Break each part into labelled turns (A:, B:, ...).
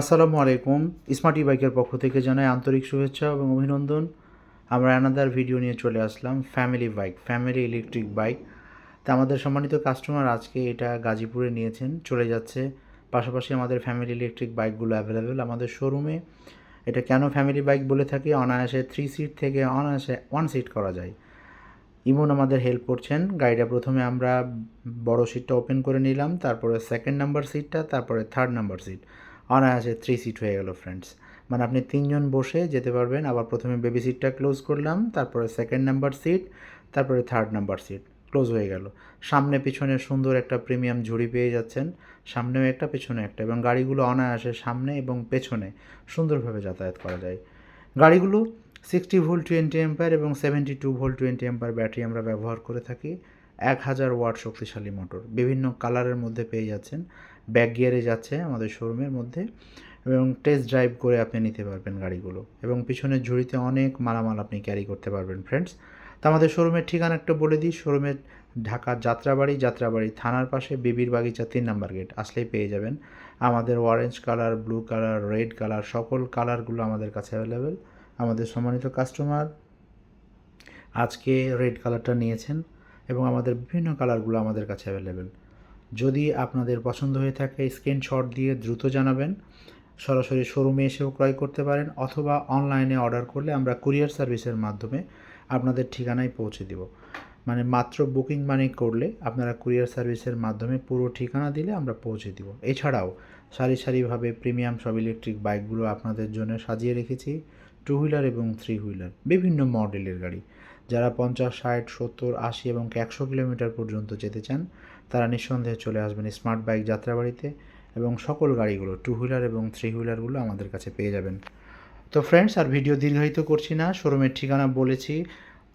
A: আসসালামু আলাইকুম। স্মার্টি বাইকের পক্ষ থেকে জানাই আন্তরিক শুভেচ্ছা এবং অভিনন্দন। আমরা অ্যানাদার ভিডিও নিয়ে চলে আসলাম family bike family electric bike তা আমাদের সম্মানিত কাস্টমার আজকে এটা গাজীপুরে নিয়েছেন, চলে যাচ্ছে। পাশাপাশি আমাদের ফ্যামিলি ইলেকট্রিক বাইকগুলো অ্যাভেলেবেল আমাদের শোরুমে এটা কেন ফ্যামিলি বাইক বলে থাকি? অনায়াসে থ্রি সিট থেকে অনায়াসে ওয়ান সিট করা যায়। ইমন আমাদের হেল্প করছেন। গাড়িটা প্রথমে আমরা বড় সিটটা ওপেন করে নিলাম, তারপরে সেকেন্ড নাম্বার সিটটা তারপরে থার্ড নাম্বার সিট অনায়াসে থ্রি সিট হয়ে গেল ফ্রেন্ডস মানে আপনি তিনজন বসে যেতে পারবেন। আবার প্রথমে বেবি সিটটা ক্লোজ করলাম, তারপরে সেকেন্ড নাম্বার সিট তারপরে থার্ড নাম্বার সিট ক্লোজ হয়ে গেল। সামনে পিছনে সুন্দর একটা প্রিমিয়াম ঝুড়ি পেয়ে যাচ্ছেন। সামনেও একটা পেছনে একটা এবং গাড়িগুলো অনায়াসে সামনে এবং পেছনে সুন্দরভাবে যাতায়াত করা যায়। গাড়িগুলো সিক্সটি ভোল্ট টোয়েন্টি এম্পায়ার এবং seventy two volt twenty ampere battery আমরা ব্যবহার করে থাকি। এক হাজার ওয়াট শক্তিশালী মোটর। বিভিন্ন কালারের মধ্যে পেয়ে যাচ্ছেন। ব্যাক গিয়ারে যাচ্ছে আমাদের শোরুমের মধ্যে এবং টেস্ট ড্রাইভ করে আপনি নিতে পারবেন গাড়িগুলো এবং পিছনের ঝুড়িতে অনেক মালামাল আপনি ক্যারি করতে পারবেন ফ্রেন্ডস তো আমাদের শোরুমের ঠিকানা একটা বলে দিই। শোরুমের ঢাকা যাত্রাবাড়ি যাত্রাবাড়ি থানার পাশে বিবির বাগিচা তিন নাম্বার গেট। আসলেই পেয়ে যাবেন। আমাদের orange colour blue colour red colour সকল কালারগুলো আমাদের কাছে অ্যাভেলেবেল আমাদের সম্মানিত কাস্টমার আজকে রেড কালারটা নিয়েছেন। এবং আমাদের বিভিন্ন কালারগুলো আমাদের কাছে অ্যাভেলেবেল। যদি আপনাদের পছন্দ হয়ে থাকে, স্ক্রিনশট দিয়ে দ্রুত জানাবেন। সরাসরি শোরুমে এসেও ক্রয় করতে পারেন অথবা অনলাইনে অর্ডার করলে আমরা কুরিয়ার সার্ভিসের মাধ্যমে আপনাদের ঠিকানায় পৌঁছে দেব। মানে মাত্র বুকিং মানি করলে আপনারা কুরিয়ার সার্ভিসের মাধ্যমে পুরো ঠিকানা দিলে আমরা পৌঁছে দিব। এছাড়াও সারি সারিভাবে প্রিমিয়াম সব ইলেকট্রিক বাইকগুলো আপনাদের জন্য সাজিয়ে রেখেছি, টু হুইলার এবং থ্রি হুইলার, বিভিন্ন মডেলের গাড়ি। যারা পঞ্চাশ, ষাট, সত্তর, আশি এবং একশো কিলোমিটার পর্যন্ত যেতে চান, তারা নিঃসন্দেহে চলে আসবেন স্মার্ট বাইক যাত্রাবাড়িতে এবং সকল গাড়িগুলো টু হুইলার এবং থ্রি হুইলারগুলো আমাদের কাছে পেয়ে যাবেন। তো ফ্রেন্ডস আর ভিডিও দীর্ঘায়িত করছি না, শোরুমের ঠিকানা বলেছি,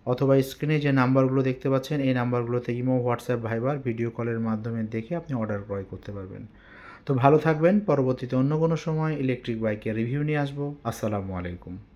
A: অথবা স্ক্রিনে যে নাম্বারগুলো দেখতে পাচ্ছেন, এই নাম্বারগুলোতে ইমো, হোয়াটসঅ্যাপ, ভাইবার ভিডিও কলের মাধ্যমে দেখে আপনি অর্ডার ক্রয় করতে পারবেন। তো ভালো থাকবেন, পরবর্তীতে অন্য কোনো সময় ইলেকট্রিক বাইকের রিভিউ নিয়ে আসব। আসসালামু আলাইকুম।